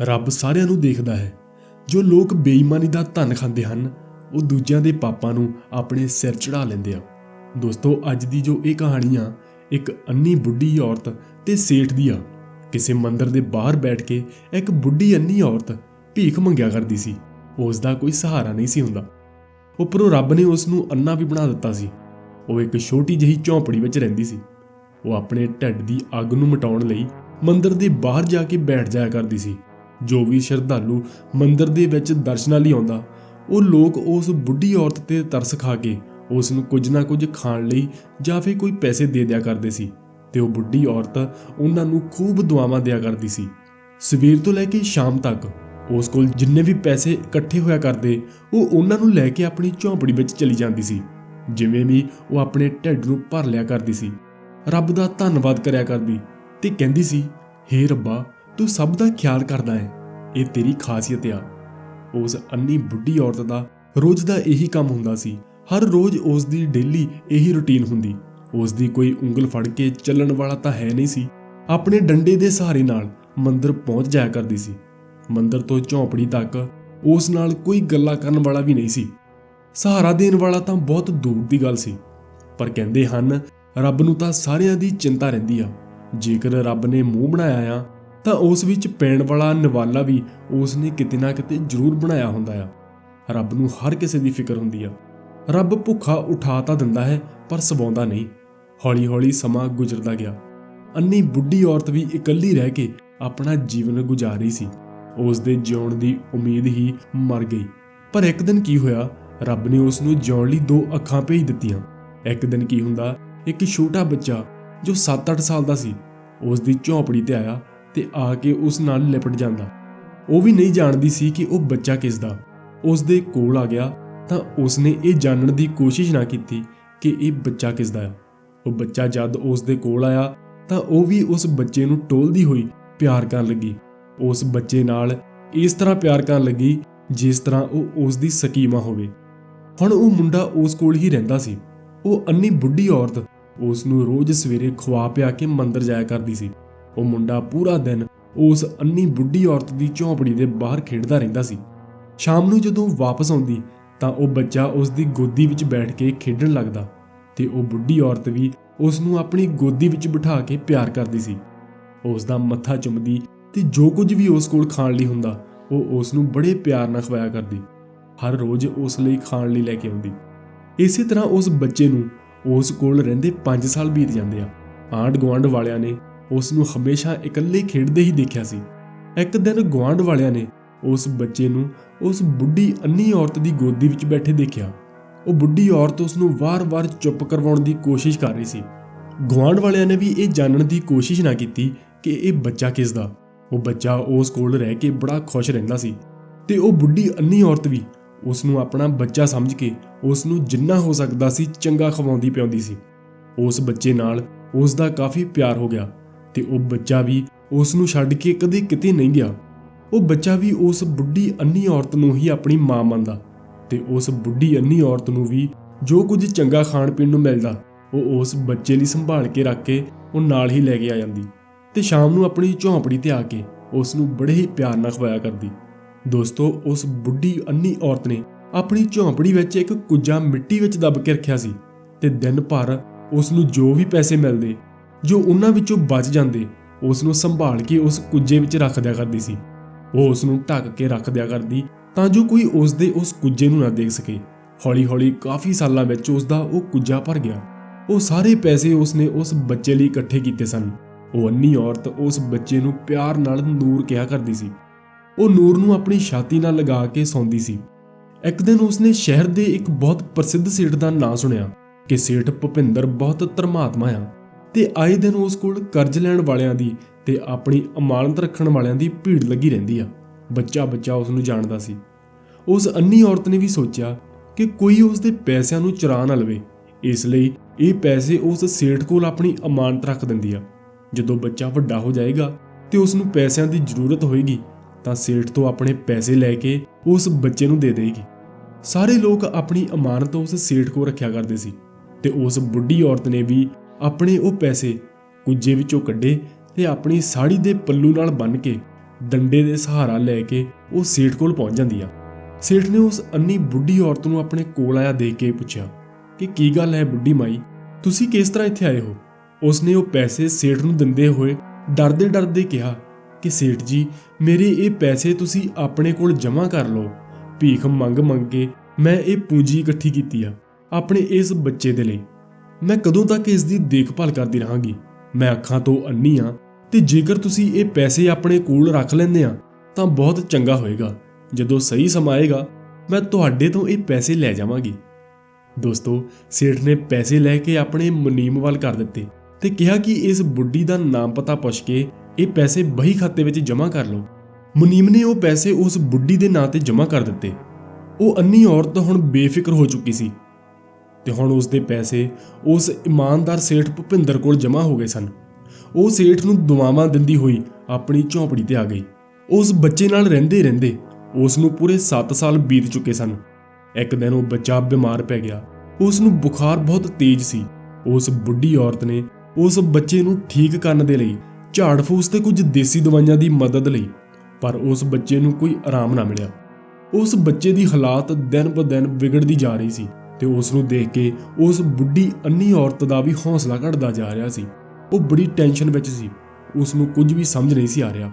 ਰੱਬ ਸਾਰਿਆਂ ਨੂੰ ਦੇਖਦਾ ਹੈ। ਜੋ ਲੋਕ ਬੇਈਮਾਨੀ ਦਾ ਧਨ ਖਾਂਦੇ ਹਨ, ਉਹ ਦੂਜਿਆਂ ਦੇ ਪਾਪਾਂ ਨੂੰ ਆਪਣੇ ਸਿਰ ਚੜਾ ਲੈਂਦੇ ਆ। ਦੋਸਤੋ, ਅੱਜ ਦੀ ਜੋ ਇਹ ਕਹਾਣੀ ਆ, ਇੱਕ ਅੰਨੀ ਬੁੱਢੀ ਔਰਤ ਤੇ ਸੇਠ ਦੀ ਆ। ਕਿਸੇ ਮੰਦਰ ਦੇ ਬਾਹਰ ਬੈਠ ਕੇ ਇੱਕ ਬੁੱਢੀ ਅੰਨੀ ਔਰਤ ਭੀਖ ਮੰਗਿਆ ਕਰਦੀ ਸੀ। ਉਸ ਦਾ ਕੋਈ ਸਹਾਰਾ ਨਹੀਂ ਸੀ ਹੁੰਦਾ। ਉੱਪਰੋਂ ਰੱਬ ਨੇ ਉਸ ਨੂੰ ਅੰਨਾ ਵੀ ਬਣਾ ਦਿੱਤਾ ਸੀ। ਉਹ ਇੱਕ ਛੋਟੀ ਜਿਹੀ ਝੌਂਪੜੀ ਵਿੱਚ ਰਹਿੰਦੀ ਸੀ। ਉਹ ਆਪਣੇ ਢਿੱਡ ਦੀ ਅੱਗ ਨੂੰ ਮਿਟਾਉਣ ਲਈ ਮੰਦਰ ਦੇ ਬਾਹਰ ਜਾ ਕੇ ਬੈਠ ਜਾਇਆ ਕਰਦੀ ਸੀ। ਜੋ ਵੀ ਸ਼ਰਧਾਲੂ ਮੰਦਿਰ ਦੇ ਵਿੱਚ ਦਰਸ਼ਨਾਂ ਲਈ ਆਉਂਦਾ, ਉਹ ਲੋਕ ਉਸ ਬੁੱਢੀ ਔਰਤ ਤੇ ਤਰਸ ਖਾ ਕੇ ਉਸ ਨੂੰ ਕੁਝ ਨਾ ਕੁਝ ਖਾਣ ਲਈ ਜਾਂ ਫਿਰ ਕੋਈ ਪੈਸੇ ਦੇ ਦਿਆ ਕਰਦੇ ਸੀ ਤੇ ਉਹ ਬੁੱਢੀ ਔਰਤ ਉਹਨਾਂ ਨੂੰ ਖੂਬ ਦੁਆਵਾਂ ਦਿਆ ਕਰਦੀ ਸੀ। ਸਵੇਰ ਤੋਂ ਲੈ ਕੇ ਸ਼ਾਮ ਤੱਕ ਉਸ ਕੋਲ ਜਿੰਨੇ ਵੀ ਪੈਸੇ ਇਕੱਠੇ ਹੋਇਆ ਕਰਦੇ, ਉਹ ਉਹਨਾਂ ਨੂੰ ਲੈ ਕੇ ਆਪਣੀ ਝੌਂਪੜੀ ਵਿੱਚ ਚਲੀ ਜਾਂਦੀ ਸੀ, ਜਿਵੇਂ ਵੀ ਉਹ ਆਪਣੇ ਢਿੱਡ ਨੂੰ ਭਰ ਲਿਆ ਕਰਦੀ ਸੀ। ਰੱਬ ਦਾ ਧੰਨਵਾਦ ਕਰਿਆ ਕਰਦੀ ਤੇ ਕਹਿੰਦੀ ਸੀ, ਹੇ ਰੱਬਾ ਤੂੰ ਸਭ ਦਾ ਖਿਆਲ ਕਰਦਾ ਹੈ। ਇਹ ਤੇਰੀ ਖਾਸੀਅਤ ਆ। ਉਸ ਅੰਨੀ ਬੁੱਢੀ ਔਰਤ ਦਾ ਰੋਜ਼ ਦਾ ਇਹੀ ਕੰਮ ਹੁੰਦਾ ਸੀ। ਹਰ ਰੋਜ਼ ਉਸ ਦੀ ਡੇਲੀ ਇਹੀ ਰੁਟੀਨ ਹੁੰਦੀ। ਉਸ ਦੀ ਕੋਈ ਉਂਗਲ ਫੜ ਕੇ ਚੱਲਣ ਵਾਲਾ ਤਾਂ ਹੈ ਨਹੀਂ ਸੀ। ਆਪਣੇ ਡੰਡੇ ਦੇ ਸਹਾਰੇ ਨਾਲ ਮੰਦਰ ਪਹੁੰਚ ਜਾਇਆ ਕਰਦੀ ਸੀ। ਮੰਦਰ ਤੋਂ ਝੌਂਪੜੀ ਤੱਕ ਉਸ ਨਾਲ ਕੋਈ ਗੱਲਾਂ ਕਰਨ ਵਾਲਾ ਵੀ ਨਹੀਂ ਸੀ। ਸਹਾਰਾ ਦੇਣ ਵਾਲਾ ਤਾਂ ਬਹੁਤ ਦੂਰ ਦੀ ਗੱਲ ਸੀ। ਪਰ ਕਹਿੰਦੇ ਹਨ, ਰੱਬ ਨੂੰ ਤਾਂ ਸਾਰਿਆਂ ਦੀ ਚਿੰਤਾ ਰਹਿੰਦੀ ਆ। ਜੇਕਰ ਰੱਬ ਨੇ ਮੂੰਹ ਬਣਾਇਆ ਆ ਤਾਂ ਉਸ ਵਿੱਚ ਪੈਣ ਵਾਲਾ ਨਵਾਲਾ ਵੀ ਉਸ ਨੇ ਕਿਤੇ ਨਾ ਕਿਤੇ ਜ਼ਰੂਰ ਬਣਾਇਆ ਹੁੰਦਾ ਆ। ਰੱਬ ਨੂੰ ਹਰ ਕਿਸੇ ਦੀ ਫਿਕਰ ਹੁੰਦੀ ਆ। ਰੱਬ ਭੁੱਖਾ ਉਠਾ ਤਾਂ ਦਿੰਦਾ ਹੈ, ਪਰ ਸਵਾਉਂਦਾ ਨਹੀਂ। ਹੌਲੀ-ਹੌਲੀ ਸਮਾਂ ਗੁਜ਼ਰਦਾ ਗਿਆ। ਅੰਨੀ ਬੁੱਢੀ ਔਰਤ ਵੀ ਇਕੱਲੀ ਰਹਿ ਕੇ ਆਪਣਾ ਜੀਵਨ ਗੁਜ਼ਾਰ ਰਹੀ ਸੀ। ਉਸ ਦੇ ਜਿਉਣ ਦੀ ਉਮੀਦ ਹੀ ਮਰ ਗਈ। ਪਰ ਇੱਕ ਦਿਨ ਕੀ ਹੋਇਆ? ਰੱਬ ਨੇ ਉਸ ਨੂੰ ਜਿਉਣ ਲਈ ਦੋ ਅੱਖਾਂ ਭੇਜ ਦਿੱਤੀਆਂ। ਇੱਕ ਦਿਨ ਕੀ ਹੁੰਦਾ? ਇੱਕ ਛੋਟਾ ਬੱਚਾ ਜੋ 7-8 ਸਾਲ ਦਾ ਸੀ ਉਸ ਦੀ ਝੌਂਪੜੀ ਤੇ ਆਇਆ। ਤੇ ਆ ਕੇ ਉਸ ਨਾਲ ਲਿਪਟ ਜਾਂਦਾ। ਉਹ ਵੀ ਨਹੀਂ ਜਾਣਦੀ ਸੀ ਕਿ ਉਹ ਬੱਚਾ ਕਿਸ ਦਾ। ਉਸ ਦੇ ਕੋਲ ਆ ਗਿਆ ਤਾਂ ਉਸ ਨੇ ਇਹ ਜਾਣਨ ਦੀ ਕੋਸ਼ਿਸ਼ ਨਾ ਕੀਤੀ ਕਿ ਇਹ ਬੱਚਾ ਕਿਸ ਦਾ ਹੈ ਉਹ ਬੱਚਾ ਜਦ ਉਸ ਦੇ ਕੋਲ ਆਇਆ ਤਾਂ ਉਹ ਵੀ ਉਸ ਬੱਚੇ ਨੂੰ ਟੋਲਦੀ ਹੋਈ ਪਿਆਰ ਕਰਨ ਲੱਗੀ। ਉਸ ਬੱਚੇ ਨਾਲ ਇਸ ਤਰ੍ਹਾਂ ਪਿਆਰ ਕਰਨ ਲੱਗੀ ਜਿਸ ਤਰ੍ਹਾਂ ਉਹ ਉਸ ਦੀ ਸਕੀਮਾ ਹੋਵੇ। ਹੁਣ ਉਹ ਮੁੰਡਾ ਉਸ ਕੋਲ ਹੀ ਰਹਿੰਦਾ ਸੀ। ਉਹ ਅੰਨੀ ਬੁੱਢੀ ਔਰਤ ਉਸ ਨੂੰ ਰੋਜ਼ ਸਵੇਰੇ ਖਵਾ ਪਿਆ ਕੇ ਮੰਦਰ ਜਾਇਆ ਕਰਦੀ ਸੀ। ਉਹ ਮੁੰਡਾ ਪੂਰਾ ਦਿਨ ਉਸ ਅੰਨੀ ਬੁੱਢੀ ਔਰਤ ਦੀ ਝੌਂਪੜੀ ਦੇ ਬਾਹਰ ਖੇਡਦਾ ਰਹਿੰਦਾ ਸੀ। ਸ਼ਾਮ ਨੂੰ ਜਦੋਂ ਵਾਪਸ ਆਉਂਦੀ, ਤਾਂ ਉਹ ਬੱਚਾ ਉਸ ਦੀ ਗੋਦੀ ਵਿੱਚ ਬੈਠ ਕੇ ਖੇਡਣ ਲੱਗਦਾ ਤੇ ਉਹ ਬੁੱਢੀ ਔਰਤ ਵੀ ਉਸ ਨੂੰ ਆਪਣੀ ਗੋਦੀ ਵਿੱਚ ਬਿਠਾ ਕੇ ਪਿਆਰ ਕਰਦੀ ਸੀ। ਉਸ ਦਾ ਮੱਥਾ ਚੁੰਮਦੀ ਤੇ ਜੋ ਕੁਝ ਵੀ ਉਸ ਕੋਲ ਖਾਣ ਲਈ ਹੁੰਦਾ, ਉਹ ਉਸ ਨੂੰ ਬੜੇ ਪਿਆਰ ਨਾਲ ਖਵਾਇਆ ਕਰਦੀ। ਹਰ ਰੋਜ਼ ਉਸ ਲਈ ਖਾਣ ਲਈ ਲੈ ਕੇ ਆਉਂਦੀ। ਇਸੇ ਤਰ੍ਹਾਂ ਉਸ ਬੱਚੇ ਨੂੰ ਉਸ ਕੋਲ ਰਹਿੰਦੇ 5 ਸਾਲ ਬੀਤ ਜਾਂਦੇ ਆ। ਆਂਡ ਗੁਆਂਢ ਵਾਲਿਆਂ ਨੇ ਉਸ ਨੂੰ ਹਮੇਸ਼ਾ ਇਕੱਲੇ ਖੇਡਦੇ ਹੀ ਦੇਖਿਆ ਸੀ। ਇੱਕ ਦਿਨ ਗੁਆਂਢ ਵਾਲਿਆਂ ਨੇ ਉਸ ਬੱਚੇ ਨੂੰ ਉਸ ਬੁੱਢੀ ਅੰਨੀ ਔਰਤ ਦੀ ਗੋਦੀ ਵਿੱਚ ਬੈਠੇ ਦੇਖਿਆ। ਉਹ ਬੁੱਢੀ ਔਰਤ ਉਸ ਨੂੰ ਵਾਰ-ਵਾਰ ਚੁੱਪ ਕਰਵਾਉਣ ਦੀ ਕੋਸ਼ਿਸ਼ ਕਰ ਰਹੀ ਸੀ। ਗੁਆਂਢ ਵਾਲਿਆਂ ਨੇ ਵੀ ਇਹ ਜਾਣਨ ਦੀ ਕੋਸ਼ਿਸ਼ ਨਾ ਕੀਤੀ ਕਿ ਇਹ ਬੱਚਾ ਕਿਸ ਦਾ। ਉਹ ਬੱਚਾ ਉਸ ਕੋਲ ਰਹਿ ਕੇ ਬੜਾ ਖੁਸ਼ ਰਹਿੰਦਾ ਸੀ ਤੇ ਉਹ ਬੁੱਢੀ ਅੰਨੀ ਔਰਤ ਵੀ ਉਸ ਨੂੰ ਆਪਣਾ ਬੱਚਾ ਸਮਝ ਕੇ ਉਸ ਨੂੰ ਜਿੰਨਾ ਹੋ ਸਕਦਾ ਸੀ ਚੰਗਾ ਖਵਾਉਂਦੀ ਪਿਆਉਂਦੀ ਸੀ। ਉਸ ਬੱਚੇ ਨਾਲ ਉਸ ਦਾ ਕਾਫੀ ਪਿਆਰ ਹੋ ਗਿਆ। ਤੇ ਉਹ ਬੱਚਾ ਵੀ ਉਸ ਨੂੰ ਛੱਡ ਕੇ ਕਦੇ ਕਿਤੇ ਨਹੀਂ ਗਿਆ। ਉਹ ਬੱਚਾ ਵੀ ਉਸ ਬੁੱਢੀ ਅੰਨੀ ਔਰਤ ਨੂੰ ਹੀ ਆਪਣੀ ਮਾਂ ਮੰਨਦਾ ਤੇ ਉਸ ਬੁੱਢੀ ਅੰਨੀ ਔਰਤ ਨੂੰ ਵੀ ਜੋ ਕੁਝ ਚੰਗਾ ਖਾਣ ਪੀਣ ਨੂੰ ਮਿਲਦਾ, ਉਹ ਉਸ ਬੱਚੇ ਲਈ ਸੰਭਾਲ ਕੇ ਰੱਖ ਕੇ ਉਹ ਨਾਲ ਹੀ ਲੈ ਕੇ ਆ ਜਾਂਦੀ ਤੇ ਸ਼ਾਮ ਨੂੰ ਆਪਣੀ ਝੌਂਪੜੀ ਤੇ ਆ ਕੇ ਉਸ ਨੂੰ ਬੜੇ ਹੀ ਪਿਆਰ ਨਾਲ ਖਵਾਇਆ ਕਰਦੀ। ਦੋਸਤੋ, ਉਸ ਬੁੱਢੀ ਅੰਨੀ ਔਰਤ ਨੇ ਆਪਣੀ ਝੌਂਪੜੀ ਵਿੱਚ ਇੱਕ ਕੁੱਜਾ ਮਿੱਟੀ ਵਿੱਚ ਦੱਬ ਕੇ ਰੱਖਿਆ ਸੀ ਤੇ ਦਿਨ ਭਰ ਉਸ ਨੂੰ ਜੋ ਵੀ ਪੈਸੇ ਮਿਲਦੇ ਜੋ ਉਹਨਾਂ ਵਿੱਚੋਂ ਬਚ ਜਾਂਦੇ, ਉਸ ਨੂੰ ਸੰਭਾਲ ਕੇ ਉਸ ਕੁੱਜੇ ਵਿੱਚ ਰੱਖ ਦਿਆ ਕਰਦੀ ਸੀ। ਉਹ ਉਸ ਨੂੰ ਢੱਕ ਕੇ ਰੱਖ ਦਿਆ ਕਰਦੀ ਤਾਂ ਜੋ ਕੋਈ ਉਸ ਦੇ ਉਸ ਕੁੱਜੇ ਨੂੰ ਨਾ ਦੇਖ ਸਕੇ। ਹੌਲੀ-ਹੌਲੀ ਕਾਫੀ ਸਾਲਾਂ ਵਿੱਚ ਉਸ ਦਾ ਉਹ ਕੁੱਜਾ ਭਰ ਗਿਆ। ਉਹ ਸਾਰੇ ਪੈਸੇ ਉਸਨੇ ਉਸ ਬੱਚੇ ਲਈ ਇਕੱਠੇ ਕੀਤੇ ਸਨ। ਉਹ ਅੰਨੀ ਔਰਤ ਉਸ ਬੱਚੇ ਨੂੰ ਪਿਆਰ ਨਾਲ ਨੂਰ ਕਿਹਾ ਕਰਦੀ ਸੀ। ਉਹ ਨੂਰ ਨੂੰ ਆਪਣੀ ਛਾਤੀ ਨਾਲ ਲਗਾ ਕੇ ਸੌਂਦੀ ਸੀ। ਇੱਕ ਦਿਨ ਉਸਨੇ ਸ਼ਹਿਰ ਦੇ ਇੱਕ ਬਹੁਤ ਪ੍ਰਸਿੱਧ ਸੇਠ ਦਾ ਨਾਂ ਸੁਣਿਆ ਕਿ ਸੇਠ ਭੁਪਿੰਦਰ ਬਹੁਤ ਧਰਮਾਤਮਾ ਆ। ਤੇ ਆਏ ਦਿਨ ਉਸ ਕੋਲ ਕਰਜ਼ ਲੈਣ ਵਾਲਿਆਂ ਦੀ ਤੇ ਆਪਣੀ ਅਮਾਨਤ ਰੱਖਣ ਵਾਲਿਆਂ ਦੀ ਭੀੜ ਲੱਗੀ ਰਹਿੰਦੀ ਆ। ਬੱਚਾ ਬੱਚਾ ਉਸ ਨੂੰ ਜਾਣਦਾ ਸੀ। ਉਸ ਅੰਨੀ ਔਰਤ ਨੇ ਵੀ ਸੋਚਿਆ ਕਿ ਕੋਈ ਉਸ ਦੇ ਪੈਸਿਆਂ ਨੂੰ ਚੁਰਾ ਨਾ ਲਵੇ। ਇਸ ਲਈ ਇਹ ਪੈਸੇ ਉਸ ਸੇਠ ਕੋਲ ਆਪਣੀ ਅਮਾਨਤ ਰੱਖ ਦਿੰਦੀ ਆ। ਜਦੋਂ ਬੱਚਾ ਵੱਡਾ ਹੋ ਜਾਏਗਾ ਤੇ ਉਸ ਨੂੰ ਪੈਸਿਆਂ ਦੀ ਜ਼ਰੂਰਤ ਹੋਏਗੀ, ਤਾਂ ਸੇਠ ਤੋਂ ਆਪਣੇ ਪੈਸੇ ਲੈ ਕੇ ਉਸ ਬੱਚੇ ਨੂੰ ਦੇ ਦੇਗੀ ਸਾਰੇ ਲੋਕ ਆਪਣੀ ਅਮਾਨਤ ਉਸ ਸੇਠ ਕੋਲ ਰੱਖਿਆ ਕਰਦੇ ਸੀ ਤੇ ਉਸ ਬੁੱਢੀ ਔਰਤ ਨੇ ਵੀ ਆਪਣੇ ਉਹ ਪੈਸੇ ਕੁੱਜੇ ਵਿੱਚੋਂ ਕੱਢੇ ਤੇ ਆਪਣੀ ਸਾੜੀ ਦੇ ਪੱਲੂ ਨਾਲ ਬੰਨ ਕੇ ਡੰਡੇ ਦੇ ਸਹਾਰਾ ਲੈ ਕੇ ਉਹ ਸੇਠ ਕੋਲ ਪਹੁੰਚ ਜਾਂਦੀ ਆ। ਸੇਠ ਨੇ ਉਸ ਅੰਨੀ ਬੁੱਢੀ ਔਰਤ ਨੂੰ ਆਪਣੇ ਕੋਲ ਆਇਆ ਦੇਖ ਕੇ ਪੁੱਛਿਆ ਕਿ ਕੀ ਗੱਲ ਹੈ ਬੁੱਢੀ ਮਾਈ? ਤੁਸੀਂ ਕਿਸ ਤਰ੍ਹਾਂ ਇੱਥੇ ਆਏ ਹੋ? ਉਸਨੇ ਉਹ ਪੈਸੇ ਸੇਠ ਨੂੰ ਦਿੰਦੇ ਹੋਏ ਡਰਦੇ ਡਰਦੇ ਕਿਹਾ ਕਿ ਸੇਠ ਜੀ, ਮੇਰੇ ਇਹ ਪੈਸੇ ਤੁਸੀਂ ਆਪਣੇ ਕੋਲ ਜਮ੍ਹਾਂ ਕਰ ਲਓ। ਭੀਖ ਮੰਗ ਮੰਗ ਕੇ ਮੈਂ ਇਹ ਪੂੰਜੀ ਇਕੱਠੀ ਕੀਤੀ ਆ ਆਪਣੇ ਇਸ ਬੱਚੇ ਦੇ ਲਈ। ਮੈਂ ਕਦੋਂ ਤੱਕ ਇਸ ਦੀ ਦੇਖਭਾਲ ਕਰਦੀ ਰਹਾਂਗੀ? ਮੈਂ ਅੱਖਾਂ ਤੋਂ ਅੰਨੀ ਆ ਤੇ ਜੇਕਰ ਤੁਸੀਂ ਇਹ ਪੈਸੇ ਆਪਣੇ ਕੋਲ ਰੱਖ ਲੈਂਦੇ ਆ, ਤਾਂ ਬਹੁਤ ਚੰਗਾ ਹੋਏਗਾ। ਜਦੋਂ ਸਹੀ ਸਮਾਂ ਆਏਗਾ, ਮੈਂ ਤੁਹਾਡੇ ਤੋਂ ਇਹ ਪੈਸੇ ਲੈ ਜਾਵਾਂਗੀ। ਦੋਸਤੋ, ਸੇਠ ਨੇ ਪੈਸੇ ਲੈ ਕੇ ਆਪਣੇ ਮੁਨੀਮ ਵੱਲ ਕਰ ਦਿੱਤੇ ਤੇ ਕਿਹਾ ਕਿ ਇਸ ਬੁੱਢੀ ਦਾ ਨਾਮ ਪਤਾ ਪੁੱਛ ਕੇ ਇਹ ਪੈਸੇ ਬਹੀ ਖਾਤੇ ਵਿੱਚ ਜਮ੍ਹਾਂ ਕਰ ਲਓ। ਮੁਨੀਮ ਨੇ ਉਹ ਪੈਸੇ ਉਸ ਬੁੱਢੀ ਦੇ ਨਾਂ ਤੇ ਜਮ੍ਹਾਂ ਕਰ ਦਿੱਤੇ। ਉਹ ਅੰਨੀ ਔਰਤ ਹੁਣ ਬੇਫਿਕਰ ਹੋ ਚੁੱਕੀ ਸੀ। ਤੇ ਹੁਣ ਉਸ ਦੇ ਪੈਸੇ ਉਸ ਇਮਾਨਦਾਰ ਸੇਠ ਭੁਪਿੰਦਰ ਕੋਲ ਜਮ੍ਹਾਂ ਹੋ ਗਏ ਸਨ। ਉਹ ਸੇਠ ਨੂੰ ਦੁਆਵਾਂ ਦਿੰਦੀ ਹੋਈ ਆਪਣੀ ਝੌਂਪੜੀ ਤੇ ਆ ਗਈ। ਉਸ ਬੱਚੇ ਨਾਲ ਰਹਿੰਦੇ ਰਹਿੰਦੇ ਉਸ ਨੂੰ ਪੂਰੇ 7 ਸਾਲ ਬੀਤ ਚੁੱਕੇ ਸਨ। ਇੱਕ ਦਿਨ ਉਹ ਬੱਚਾ ਬਿਮਾਰ ਪੈ ਗਿਆ। ਉਸ ਨੂੰ ਬੁਖਾਰ ਬਹੁਤ ਤੇਜ਼ ਸੀ। ਉਸ ਬੁੱਢੀ ਔਰਤ ਨੇ ਉਸ ਬੱਚੇ ਨੂੰ ਠੀਕ ਕਰਨ ਦੇ ਲਈ ਝਾੜ ਫੂਸ ਤੇ ਕੁਝ ਦੇਸੀ ਦਵਾਈਆਂ ਦੀ ਮਦਦ ਲਈ, ਪਰ ਉਸ ਬੱਚੇ ਨੂੰ ਕੋਈ ਆਰਾਮ ਨਾ ਮਿਲਿਆ। ਉਸ ਬੱਚੇ ਦੀ ਹਾਲਾਤ ਦਿਨ ਬ ਦਿਨ ਵਿਗੜਦੀ ਜਾ ਰਹੀ ਸੀ। ਤੇ ਉਸ ਨੂੰ ਦੇਖ ਕੇ ਉਸ ਬੁੱਢੀ ਅੰਨੀ ਔਰਤ ਦਾ ਵੀ ਹੌਸਲਾ ਘਟਦਾ ਜਾ ਰਿਹਾ ਸੀ। ਉਹ ਬੜੀ ਟੈਨਸ਼ਨ ਵਿੱਚ ਸੀ। ਉਸ ਨੂੰ ਕੁਝ ਵੀ ਸਮਝ ਨਹੀਂ ਸੀ ਆ ਰਿਹਾ।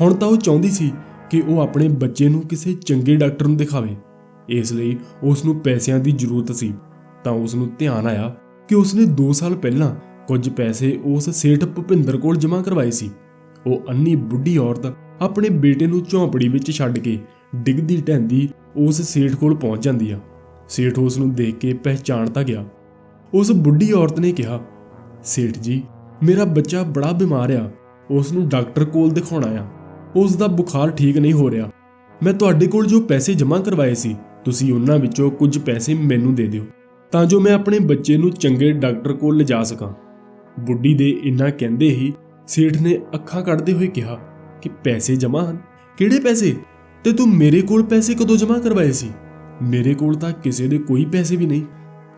ਹੁਣ ਤਾਂ ਉਹ ਚਾਹੁੰਦੀ ਸੀ ਕਿ ਉਹ ਆਪਣੇ ਬੱਚੇ ਨੂੰ ਕਿਸੇ ਚੰਗੇ ਡਾਕਟਰ ਨੂੰ ਦਿਖਾਵੇ। ਇਸ ਲਈ ਉਸ ਨੂੰ ਪੈਸਿਆਂ ਦੀ ਜ਼ਰੂਰਤ ਸੀ। ਤਾਂ ਉਸ ਨੂੰ ਧਿਆਨ ਆਇਆ ਕਿ ਉਸ ਨੇ 2 ਸਾਲ ਪਹਿਲਾਂ ਕੁਝ ਪੈਸੇ ਉਸ ਸੇਠ ਭੁਪਿੰਦਰ ਕੋਲ ਜਮ੍ਹਾਂ ਕਰਵਾਏ ਸੀ। ਉਹ ਅੰਨੀ ਬੁੱਢੀ ਔਰਤ ਆਪਣੇ ਬੇਟੇ ਨੂੰ ਝੌਂਪੜੀ ਵਿੱਚ ਛੱਡ ਕੇ ਡਿੱਗਦੀ ਢਹਿੰਦੀ ਉਸ ਸੇਠ ਕੋਲ ਪਹੁੰਚ ਜਾਂਦੀ ਆ। ਸੇਠ ਉਸ ਨੂੰ ਦੇਖ ਕੇ ਪਹਿਚਾਣ ਤਾਂ ਗਿਆ। ਉਸ ਬੁੱਢੀ ਔਰਤ ਨੇ ਕਿਹਾ, ਸੇਠ ਜੀ, ਮੇਰਾ ਬੱਚਾ ਬੜਾ ਬਿਮਾਰ ਆ। ਉਸ ਨੂੰ ਡਾਕਟਰ ਕੋਲ ਦਿਖਾਉਣਾ ਆ ਉਸ ਦਾ ਬੁਖਾਰ ਠੀਕ ਨਹੀਂ ਹੋ ਰਿਹਾ। ਮੈਂ ਤੁਹਾਡੇ ਕੋਲ ਜੋ ਪੈਸੇ ਜਮ੍ਹਾਂ ਕਰਵਾਏ ਸੀ, ਤੁਸੀਂ ਉਹਨਾਂ ਵਿੱਚੋਂ ਕੁਝ ਪੈਸੇ ਮੈਨੂੰ ਦੇ ਦਿਓ, ਤਾਂ ਜੋ ਮੈਂ ਆਪਣੇ ਬੱਚੇ ਨੂੰ ਚੰਗੇ ਡਾਕਟਰ ਕੋਲ ਲਿਜਾ ਸਕਾਂ। ਬੁੱਢੀ ਦੇ ਇੰਨਾ ਕਹਿੰਦੇ ਹੀ ਸੇਠ ਨੇ ਅੱਖਾਂ ਕੱਢਦੇ ਹੋਏ ਕਿਹਾ, ਕਿ ਪੈਸੇ ਜਮ੍ਹਾਂ ਹਨ? ਕਿਹੜੇ ਪੈਸੇ? ਤੇ ਤੂੰ ਮੇਰੇ ਕੋਲ ਪੈਸੇ ਕਦੋਂ ਜਮ੍ਹਾਂ ਕਰਵਾਏ ਸੀ? ਮੇਰੇ ਕੋਲ ਤਾਂ ਕਿਸੇ ਦੇ ਕੋਈ ਪੈਸੇ ਵੀ ਨਹੀਂ।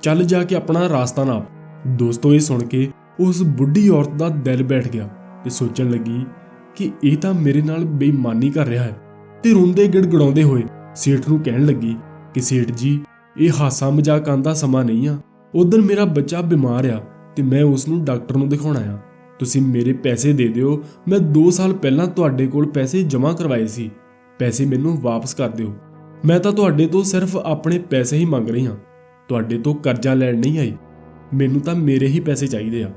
ਚੱਲ ਜਾ ਕੇ ਆਪਣਾ ਰਾਸਤਾ ਨਾਪ। ਦੋਸਤੋ, ਇਹ ਸੁਣ ਕੇ ਉਸ ਬੁੱਢੀ ਔਰਤ ਦਾ ਦਿਲ ਬੈਠ ਗਿਆ ਤੇ ਸੋਚਣ ਲੱਗੀ ਕਿ ਇਹ ਤਾਂ ਮੇਰੇ ਨਾਲ ਬੇਈਮਾਨੀ ਕਰ ਰਿਹਾ ਹੈ ਤੇ ਰੋਂਦੇ ਗਿੜਗੜਾਉਂਦੇ ਹੋਏ ਸੇਠ ਨੂੰ ਕਹਿਣ ਲੱਗੀ ਕਿ, ਸੇਠ ਜੀ, ਇਹ ਹਾਸਾ ਮਜ਼ਾਕ ਆਂਦਾ ਸਮਾਂ ਨਹੀਂ ਆ। ਉਧਰ ਮੇਰਾ ਬੱਚਾ ਬਿਮਾਰ ਆ ਤੇ ਮੈਂ ਉਸ ਨੂੰ ਡਾਕਟਰ ਨੂੰ ਦਿਖਾਉਣਾ ਆ। ਤੁਸੀਂ ਮੇਰੇ ਪੈਸੇ ਦੇ ਦਿਓ। ਮੈਂ 2 ਸਾਲ ਪਹਿਲਾਂ ਤੁਹਾਡੇ ਕੋਲ ਪੈਸੇ ਜਮ੍ਹਾਂ ਕਰਵਾਏ ਸੀ। ਪੈਸੇ ਮੈਨੂੰ ਵਾਪਸ ਕਰ ਦਿਓ। ਮੈਂ ਤਾਂ ਤੁਹਾਡੇ ਤੋਂ ਸਿਰਫ ਆਪਣੇ ਪੈਸੇ ਹੀ ਮੰਗ ਰਹੀ ਹਾਂ। ਤੁਹਾਡੇ ਤੋਂ ਕਰਜ਼ਾ ਲੈਣ ਨਹੀਂ ਆਈ। ਮੈਨੂੰ ਤਾਂ ਮੇਰੇ ਹੀ ਪੈਸੇ ਚਾਹੀਦੇ ਆ।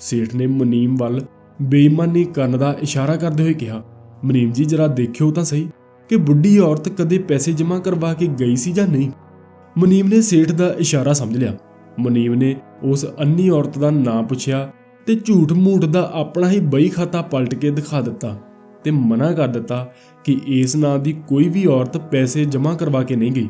ਸੇਠ ਨੇ ਮੁਨੀਮ ਵੱਲ ਬੇਈਮਾਨੀ ਕਰਨ ਦਾ ਇਸ਼ਾਰਾ ਕਰਦੇ ਹੋਏ ਕਿਹਾ, ਮੁਨੀਮ ਜੀ, ਜਰਾ ਦੇਖਿਓ ਤਾਂ ਸਹੀ ਕਿ ਬੁੱਢੀ ਔਰਤ ਕਦੇ ਪੈਸੇ ਜਮ੍ਹਾਂ ਕਰਵਾ ਕੇ ਗਈ ਸੀ ਜਾਂ ਨਹੀਂ? ਮੁਨੀਮ ਨੇ ਸੇਠ ਦਾ ਇਸ਼ਾਰਾ ਸਮਝ ਲਿਆ। ਮੁਨੀਮ ਨੇ ਉਸ ਅੰਨੀ ਔਰਤ ਦਾ ਨਾਂ ਪੁੱਛਿਆ ਤੇ ਝੂਠ ਮੂਠ ਦਾ ਆਪਣਾ ਹੀ ਬਈ ਖਾਤਾ ਪਲਟ ਕੇ ਦਿਖਾ ਦਿੱਤਾ ਤੇ ਮਨਾ ਕਰ ਦਿੱਤਾ ਕਿ ਇਸ ਨਾਂ ਦੀ ਕੋਈ ਵੀ ਔਰਤ ਪੈਸੇ ਜਮ੍ਹਾਂ ਕਰਵਾ ਕੇ ਨਹੀਂ ਗਈ।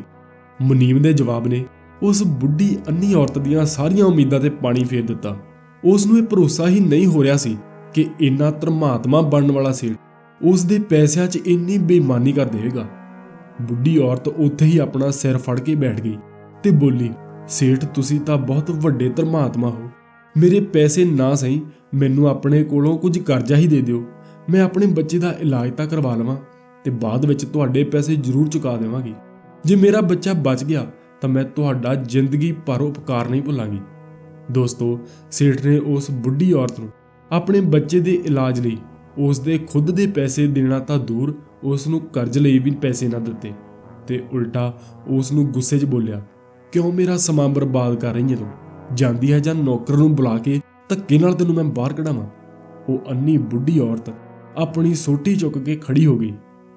ਮੁਨੀਮ ਦੇ ਜਵਾਬ ਨੇ ਉਸ ਬੁੱਢੀ ਅੰਨੀ ਔਰਤ ਦੀਆਂ ਸਾਰੀਆਂ ਉਮੀਦਾਂ ਤੇ ਪਾਣੀ ਫੇਰ ਦਿੱਤਾ। ਉਸ ਨੂੰ ਇਹ ਭਰੋਸਾ ਹੀ ਨਹੀਂ ਹੋ ਰਿਹਾ ਸੀ ਕਿ ਇੰਨਾ ਧਰਮਾਤਮਾ ਬਣਨ ਵਾਲਾ ਸੇਠ ਉਸ ਦੇ ਪੈਸਿਆਂ 'ਚ ਇੰਨੀ ਬੇਈਮਾਨੀ ਕਰ ਦੇਵੇਗਾ। ਬੁੱਢੀ ਔਰਤ ਉੱਥੇ ਹੀ ਆਪਣਾ ਸਿਰ ਫੜ ਕੇ ਬੈਠ ਗਈ ਤੇ ਬੋਲੀ, ਸੇਠ, ਤੁਸੀਂ ਤਾਂ ਬਹੁਤ ਵੱਡੇ ਧਰਮਾਤਮਾ ਹੋ। ਮੇਰੇ ਪੈਸੇ ਨਾ ਸਹੀ, ਮੈਨੂੰ ਆਪਣੇ ਕੋਲੋਂ ਕੁਝ ਕਰਜ਼ਾ ਹੀ ਦੇ ਦਿਓ। ਮੈਂ ਆਪਣੇ ਬੱਚੇ ਦਾ ਇਲਾਜ ਤਾਂ ਕਰਵਾ ਲਵਾਂ। ਤੇ ਬਾਅਦ ਵਿੱਚ ਤੁਹਾਡੇ ਪੈਸੇ ਜ਼ਰੂਰ ਚੁਕਾ ਦੇਵਾਂਗੀ। ਜੇ ਮੇਰਾ ਬੱਚਾ ਬਚ ਗਿਆ, ਤਾਂ ਮੈਂ ਤੁਹਾਡਾ ਜ਼ਿੰਦਗੀ ਭਰ ਉਪਕਾਰ ਨਹੀਂ ਭੁੱਲਾਂਗੀ। ਦੋਸਤੋ, ਸੇਠ ਨੇ ਉਸ ਬੁੱਢੀ ਔਰਤ ਨੂੰ ਆਪਣੇ ਬੱਚੇ ਦੇ ਇਲਾਜ ਲਈ ਉਸ ਦੇ ਖੁਦ ਦੇ ਪੈਸੇ ਦੇਣਾ ਤਾਂ ਦੂਰ ਉਸ ਨੂੰ ਕਰਜ਼ ਲਈ ਵੀ ਪੈਸੇ ਨਾ ਦਿੱਤੇ ਤੇ ਉਲਟਾ ਉਸ ਨੂੰ ਗੁੱਸੇ 'ਚ ਬੋਲਿਆ, ਕਿਉਂ ਮੇਰਾ ਸਮਾਂ ਬਰਬਾਦ ਕਰ ਰਹੀ ਹੈ ਤੂੰ? ਜਾਂਦੀ ਹੈ ਜਾਂ ਨੌਕਰ ਨੂੰ ਬੁਲਾ ਕੇ ਧੱਕੇ ਨਾਲ ਤੈਨੂੰ ਮੈਂ ਬਾਹਰ ਕਢਾਵਾਂ? ਉਹ ਅੰਨੀ ਬੁੱਢੀ ਔਰਤ ਆਪਣੀ ਸੋਟੀ ਚੁੱਕ ਕੇ ਖੜੀ ਹੋ ਗਈ।